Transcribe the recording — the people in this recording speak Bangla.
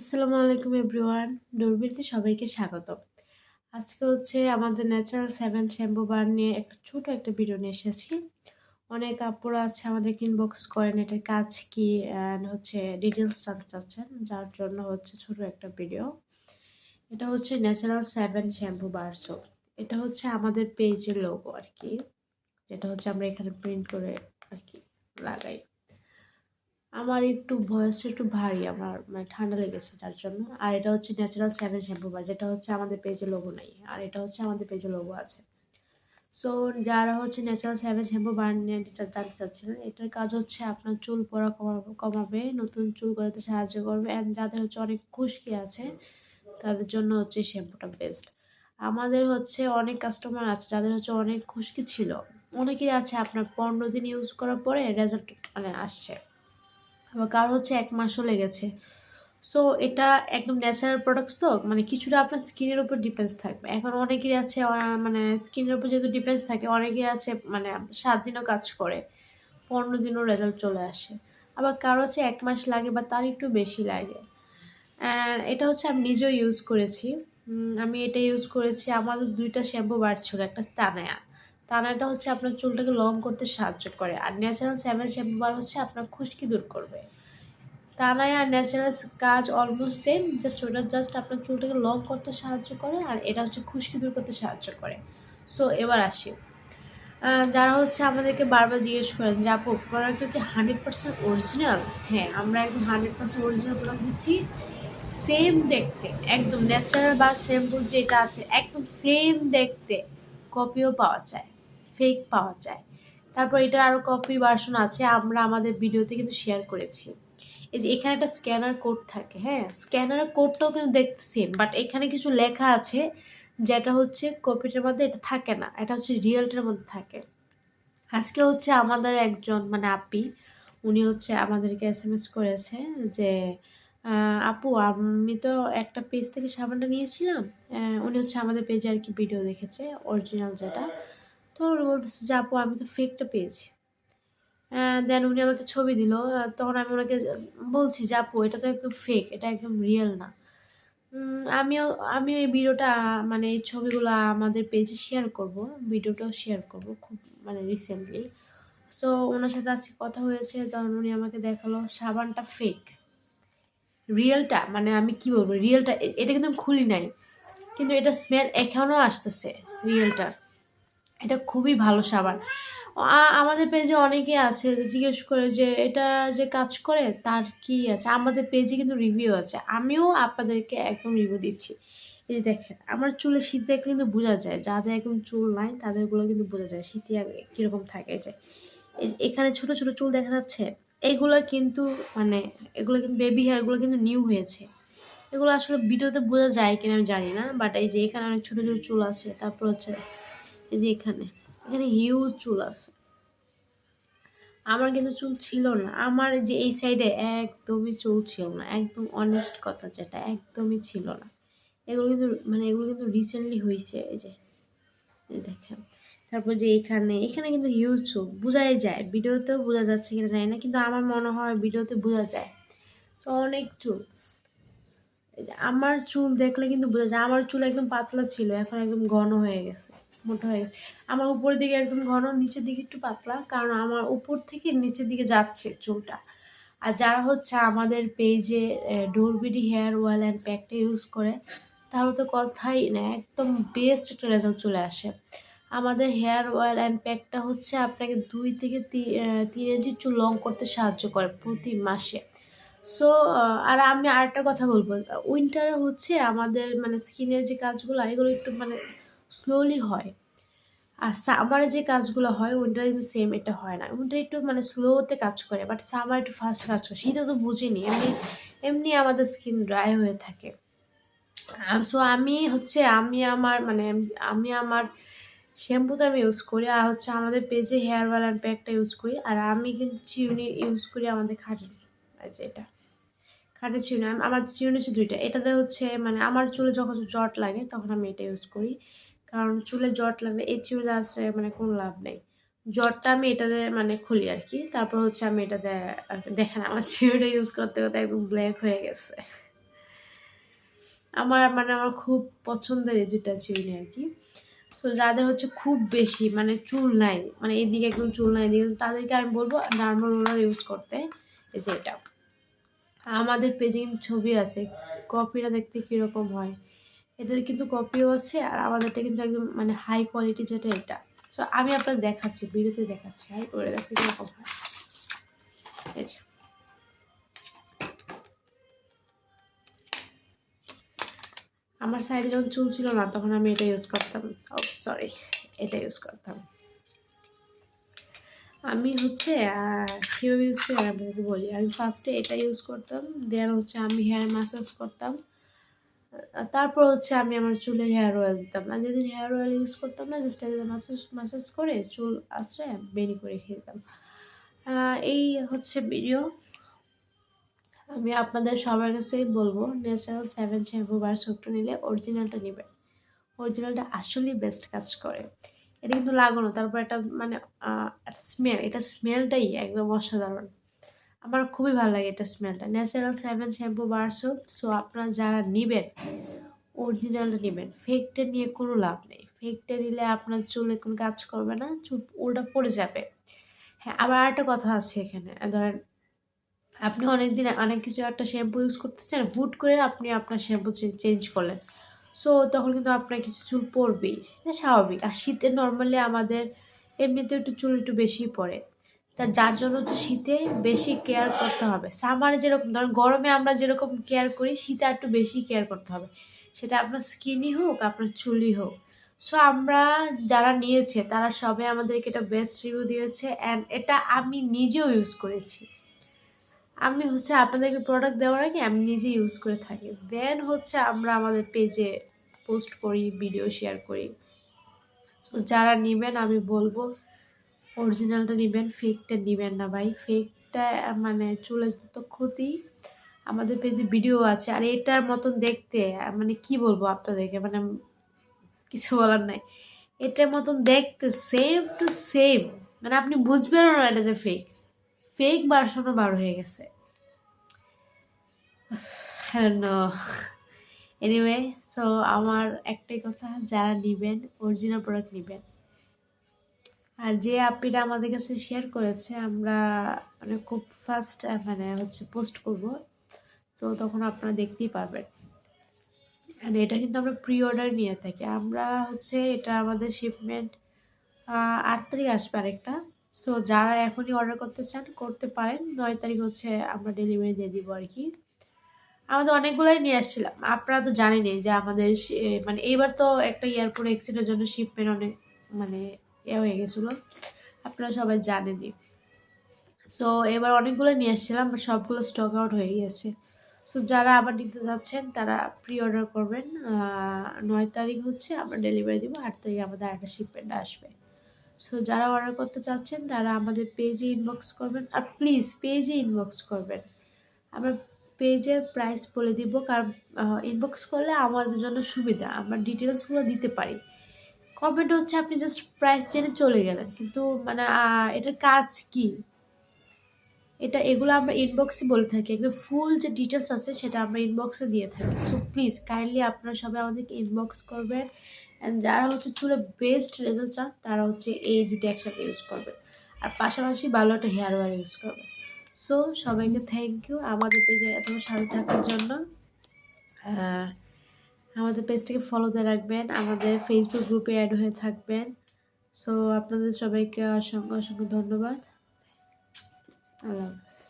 আসসালামু আলাইকুম এভরিওয়ান। ডোরবিতে সবাইকে স্বাগত আজকে হচ্ছে আমাদের ন্যাচারাল সেভেন শ্যাম্পু বার নিয়ে একটা ছোট একটা ভিডিও নিয়ে এসেছি। অনেক আপুরা আছে আমাদের ইনবক্স করেন এটা কাজ কি অ্যান্ড হচ্ছে ডিটেলস জানতে চাচ্ছেন, যার জন্য হচ্ছে ছোট একটা ভিডিও। এটা হচ্ছে natural seven shampoo bar soap এটা হচ্ছে আমাদের পেজের লোগো আর কি। যেটা হচ্ছে আমরা এখানে প্রিন্ট করে আর কি লাগাই। আমার একটু ভয়েস একটু ভারী, আমার মানে ঠান্ডা লেগেছে যার জন্য। আর এটা হচ্ছে ন্যাচারাল সেভেন শ্যাম্পু বার যেটা হচ্ছে আমাদের পেজে লোগো নেই, আর এটা হচ্ছে আমাদের পেজে লোগো আছে। সো যারা হচ্ছে ন্যাচারাল সেভেন শ্যাম্পু বার নিয়ে জানতে চাচ্ছিলেন, এটার কাজ হচ্ছে আপনার চুল পড়া কমাবে কমাবে, নতুন চুল গড়াতে সাহায্য করবে অ্যান্ড যাদের হচ্ছে অনেক খুশকি আছে, তাদের জন্য হচ্ছে শ্যাম্পুটা বেস্ট আমাদের হচ্ছে অনেক কাস্টমার আছে যাদের হচ্ছে অনেক খুশকি ছিল। অনেকেরই আছে আপনার পনেরো দিন ইউজ করার পরে রেজাল্ট মানে আসছে। আবার কারও হচ্ছে এক মাসও লেগেছে। সো এটা একদম ন্যাচারাল প্রোডাক্টস তো মানে কিছুটা আপনার স্কিনের উপর ডিপেন্স থাকবে। এখন অনেকেরই আছে মানে স্কিনের উপর যেহেতু ডিপেন্স থাকে, অনেকেই আছে মানে সাত দিনও কাজ করে, পনেরো দিনও রেজাল্ট চলে আসে। আবার কারও হচ্ছে এক মাস লাগে বা তার একটু বেশি লাগে। এটা হচ্ছে আমি নিজেও ইউজ করেছি। আমি এটা ইউজ করেছি, আমাদের দুইটা শ্যাম্পু বাড়ছিল, একটা তানায়া তানাটা হচ্ছে আপনার চুলটাকে লং করতে সাহায্য করে। আর ন্যাচারাল সেভেন শ্যাম্পু বার হচ্ছে আপনার খুশকি দূর করবে। তানায় আর ন্যাচারাল কাজ অলমোস্ট সেম জাস্ট ওটা জাস্ট আপনার চুলটাকে লং করতে সাহায্য করে আর এটা হচ্ছে খুশকি দূর করতে সাহায্য করে। সো এবার আসি। যারা হচ্ছে আমাদেরকে বারবার জিজ্ঞেস করেন যে, আপু প্রোডাক্টটা কি হান্ড্রেড পার্সেন্ট অরিজিনাল হ্যাঁ আমরা একদম হান্ড্রেড পার্সেন্ট অরিজিনাল প্রোডাক্ট দিচ্ছি। সেম দেখতে, একদম ন্যাচারাল বা শ্যাম্পু যেটা আছে। একদম সেম দেখতে কপিও পাওয়া যায়। ফেক পাওয়া যায়। তারপর এটার আরও কপি ভার্সন আছে, আমরা আমাদের ভিডিওতে কিন্তু শেয়ার করেছি। এই যে এখানে একটা স্ক্যানার কোড থাকে হ্যাঁ? স্ক্যানারের কোডটাও কিন্তু দেখতে সেম বাট এখানে কিছু লেখা আছে যেটা হচ্ছে কপিটার মধ্যে এটা থাকে না, এটা হচ্ছে রিয়েলটার মধ্যে থাকে। আজকে হচ্ছে আমাদের একজন মানে আপি, উনি হচ্ছে আমাদেরকে এস এম এস করেছে যে আপু, আমি তো একটা পেজ থেকে সাবানটা নিয়েছিলাম উনি হচ্ছে আমাদের পেজে আর কি ভিডিও দেখেছে অরিজিনাল যেটা। তো উনি বলতেছে যে, আপু, আমি তো ফেকটা পেয়েছি। দেন উনি আমাকে ছবি দিল। তখন আমি ওনাকে বলছি যে, আপু, এটা তো একদম ফেক এটা একদম রিয়েল না। আমিও আমিও এই ভিডিওটা মানে এই ছবিগুলো আমাদের পেজে শেয়ার করব। ভিডিওটাও শেয়ার করব খুব মানে রিসেন্টলি সো ওনার সাথে আজকে কথা হয়েছে। তখন উনি আমাকে দেখাল, সাবানটা ফেক রিয়েলটা মানে আমি কি বলব রিয়েলটা এটা কিন্তু খুলি নাই। কিন্তু এটা স্মেল এখনও আসতেছে রিয়েলটার এটা খুবই ভালো সাবান। আমাদের পেজে অনেকে আছে জিজ্ঞেস করে যে এটা যে কাজ করে তার কি আছে? আমাদের পেজে কিন্তু রিভিউ আছে। আমিও আপনাদেরকে একদম রিভিউ দিচ্ছি। এই যে দেখেন, আমার চুলে শীত দেখলে কিন্তু বোঝা যায়, যাদের একদম চুল নাই তাদেরগুলো কিন্তু বোঝা যায় শীতে কীরকম থাকে। যে এখানে ছোট ছোট চুল দেখা যাচ্ছে, এগুলো কিন্তু মানে এগুলো কিন্তু বেবি হেয়ারগুলো কিন্তু নিউ হয়েছে। এগুলো আসলে ভিডিওতে বোঝা যায় কিনা আমি জানি না বাট এই যে এখানে অনেক ছোটো ছোটো চুল আছে, তারপর হচ্ছে এই যে এখানে এখানে হিউজ চুল আছে। আমার কিন্তু চুল ছিল না। আমার যে এই সাইডে একদমই চুল ছিল না। একদম অনেস্ট কথা যেটা, একদমই ছিল না। এগুলো কিন্তু মানে এগুলো কিন্তু রিসেন্টলি হয়েছে এই যে। দেখেন, তারপর যে এখানে এখানে কিন্তু হিউজ চুল। বোঝাই যায়, ভিডিওতেও বোঝা যাচ্ছে কিনা জানি না, কিন্তু আমার মনে হয় ভিডিওতে বোঝা যায়। তো অনেক চুল। আমার চুল দেখলে কিন্তু বোঝা যায়, আমার চুল একদম পাতলা ছিল, এখন একদম ঘন হয়ে গেছে। মোটা হয়ে গেছে। আমার উপরের দিকে একদম ঘন, নিচের দিকে একটু পাতলা, কারণ আমার উপর থেকে নিচের দিকে যাচ্ছে চুলটা। আর যারা হচ্ছে আমাদের পেজে ডোরবিডি হেয়ার অয়েল অ্যান্ড প্যাকটা ইউজ করে, তাহলে তো কথাই না, একদম বেস্ট একটা রেজাল্ট চলে আসে। আমাদের হেয়ার অয়েল অ্যান্ড প্যাকটা হচ্ছে আপনাকে দুই থেকে তিন ইঞ্চি চুল লং করতে সাহায্য করে প্রতি মাসে। সো আর আমি আরেকটা কথা বলব উইন্টারে হচ্ছে আমাদের মানে স্কিনের যে কাজগুলো, এগুলো একটু মানে স্লোলি হয়। আর সামারে যে কাজগুলো হয় ওইটা কিন্তু সেম এটা হয় না। ওইটা একটু মানে স্লোতে কাজ করে বাট সামার একটু ফাস্ট কাজ করে। শীতে তো বুঝিনি, এমনি এমনি আমাদের স্কিন ড্রাই হয়ে থাকে। সো আমি হচ্ছে, আমি আমার মানে আমি আমার শ্যাম্পুটা আমি ইউজ করি, আর হচ্ছে আমাদের পেজে হেয়ার অ্যান্ড প্যাকটা ইউজ করি, আর আমি কিন্তু চিউনি ইউজ করি আমাদের খাটের যে এটা। খাটের চিউনি আমার চিউনি হচ্ছে দুইটা, এটাতে হচ্ছে মানে আমার চুলে যখন জট লাগে, তখন আমি এটা ইউজ করি। কারণ চুলে জট লাগলে, এই চুলে আসলে মানে কোনো লাভ নেই। জটটা আমি এটাতে মানে খুলি আর কি তারপর হচ্ছে আমি এটাতে দেখেন আমার চিউটা ইউজ করতে করতে একদম ব্ল্যাক হয়ে গেছে। আমার মানে আমার খুব পছন্দের এই দুটা চিরুনি আর কি সো যাদের হচ্ছে খুব বেশি মানে চুল নাই মানে এদিকে একদম চুল নাই, এদিকে তাদেরকে আমি বলব নর্মাল রোলার ইউজ করতে। এই যে এটা। আমাদের পেজে কিন্তু ছবি আছে কপিটা দেখতে কীরকম হয়। এটার কিন্তু কপিও আছে আর আমাদেরটা কিন্তু একদম মানে হাই কোয়ালিটি যেটা এটা। সো আমি আপনার দেখাচ্ছি, ভিডিওতে দেখাচ্ছি। হাই করে দেখতে কীরকম হয়। আমার সাইডে যখন চুল ছিল না, তখন আমি এটা ইউজ করতাম। ও সরি এটা ইউজ করতাম। আমি হচ্ছে কীভাবে ইউজ করি? আমি বলি। আমি ফার্স্টে এটা ইউজ করতাম দেন হচ্ছে আমি হেয়ার ম্যাসাজ করতাম। তারপর হচ্ছে আমি আমার চুলে হেয়ার অয়েল দিতাম। না যেদিন হেয়ার অয়েল ইউজ করতাম না জাস্ট একদিন ম্যাসাজ ম্যাসাজ করে চুল আসলে বেনি করে খেয়ে দিতাম এই হচ্ছে ভিডিও আমি আপনাদের সবার কাছেই বলব ন্যাচারাল সেভেন শ্যাম্পু বার সোপটা নিলে অরিজিনালটা নেবেন। অরিজিনালটা আসলেই বেস্ট কাজ করে। এটা কিন্তু লাগানো, তারপর একটা মানে স্মেল এটা স্মেলটাই একদম অসাধারণ। আমার খুবই ভালো লাগে এটা স্মেলটা natural seven shampoo bar soap so আপনারা যারা নেবেন অরিজিনালটা নেবেন ফেকটা নিয়ে কোনো লাভ নেই। ফেকটা নিলে আপনার চুলে কোনো কাজ করবে না, চুল ওটা পড়ে যাবে। হ্যাঁ আবার একটা কথা আছে এখানে। ধরেন, আপনি অনেক দিন অনেক কিছু একটা শ্যাম্পু ইউজ করতেছেন, হুট করে আপনি আপনার শ্যাম্পু চেঞ্জ করলেন। সো তখন কিন্তু আপনার কিছু চুল পড়বেই। স্বাভাবিক। আর শীতে নর্মালি আমাদের এমনিতে একটু চুল একটু বেশি পড়ে। তা যার জন্য হচ্ছে শীতে বেশি কেয়ার করতে হবে। সামারে যেরকম, ধরুন গরমে আমরা যেরকম কেয়ার করি, শীতে একটু বেশি কেয়ার করতে হবে। সেটা আপনার স্কিনই হোক, আপনার চুলই হোক। সো আমরা যারা নিয়েছে, তারা সবাই আমাদেরকে এটা বেস্ট রিভিউ দিয়েছে অ্যান্ড এটা আমি নিজেও ইউজ করেছি। আমি হচ্ছে আপনাদেরকে প্রোডাক্ট দেওয়ার আগে আমি নিজে ইউজ করে থাকি। দেন হচ্ছে আমরা আমাদের পেজে পোস্ট করি ভিডিও শেয়ার করি। সো যারা নেবেন আমি বলব অরিজিনালটা নেবেন ফেকটা নেবেন না ভাই। ফেকটা মানে চুলের যত ক্ষতি। আমাদের পেজে ভিডিও আছে। আর এটার মতন দেখতে মানে কি বলব আপনাদেরকে মানে কিছু বলার নাই। এটার মতন দেখতে সেম টু সেম মানে আপনি বুঝবেনও না এটা যে ফেক ফেক ভার্সনও বার হয়ে গেছে। এনিওয়ে সো আমার একটাই কথা, যারা নেবেন অরিজিনাল প্রোডাক্ট নেবেন আর যে অ্যাপিটা আমাদের কাছে শেয়ার করেছে, আমরা মানে খুব ফাস্ট মানে হচ্ছে পোস্ট করব। তো তখন আপনারা দেখতেই পারবেন। আর এটা কিন্তু আমরা প্রি অর্ডার নিয়ে থাকি। আমরা হচ্ছে এটা আমাদের শিপমেন্ট আট তারিখ আসবে আরেকটা। সো যারা এখনই অর্ডার করতে চান, করতে পারেন। নয় তারিখ হচ্ছে আমরা ডেলিভারি দিয়ে দিব আর কি। আমাদের অনেকগুলোই নিয়ে আসছিলাম। আপনারা তো জানেনই যে আমাদের মানে এইবার তো একটা এয়ারপোর্ট অ্যাক্সিডেন্টের জন্য শিপমেন্ট অনেক মানে এ হয়ে গেছিল। আপনারা সবাই জানেনই। সো এবার অনেকগুলো নিয়ে আসছিলাম সবগুলো স্টক আউট হয়ে গেছে। সো যারা আবার নিতে যাচ্ছেন, তারা প্রি অর্ডার করবেন নয় তারিখ হচ্ছে আমরা ডেলিভারি দিব, আট তারিখ আমাদের একটা শিপমেন্ট আসবে। সো যারা অর্ডার করতে চাচ্ছেন, তারা আমাদের পেজে ইনবক্স করবেন। আর প্লিজ পেজে ইনবক্স করবেন। আমরা পেজের প্রাইস বলে দিব, কারণ ইনবক্স করলে আমাদের জন্য সুবিধা। আমরা ডিটেলসগুলো দিতে পারি। কমেন্ট হচ্ছে, আপনি জাস্ট প্রাইস জেনে চলে গেলেন। কিন্তু মানে এটার কাজ কি? এটা, এগুলো আমরা ইনবক্সে বলে থাকি। একদম ফুল যে ডিটেলস আছে, সেটা আমরা ইনবক্সে দিয়ে থাকি। সো প্লিজ কাইন্ডলি আপনারা সবাই আমাদেরকে ইনবক্স করবেন। অ্যান্ড যারা হচ্ছে চুলে বেস্ট রেজাল্ট চান, তারা হচ্ছে এই দুটি একসাথে ইউজ করবেন। আর পাশাপাশি ভালো একটা হেয়ার অয়েল ইউজ করবেন। সো সবাইকে থ্যাংক ইউ আমাদের পেজে এত সাথে থাকার জন্য আমাদের পেজটাকে ফলোতে রাখবেন, আমাদের ফেসবুক গ্রুপে অ্যাড হয়ে থাকবেন। সো আপনাদের সবাইকে অসংখ্য অসংখ্য ধন্যবাদ। আল্লাহ হাফেজ।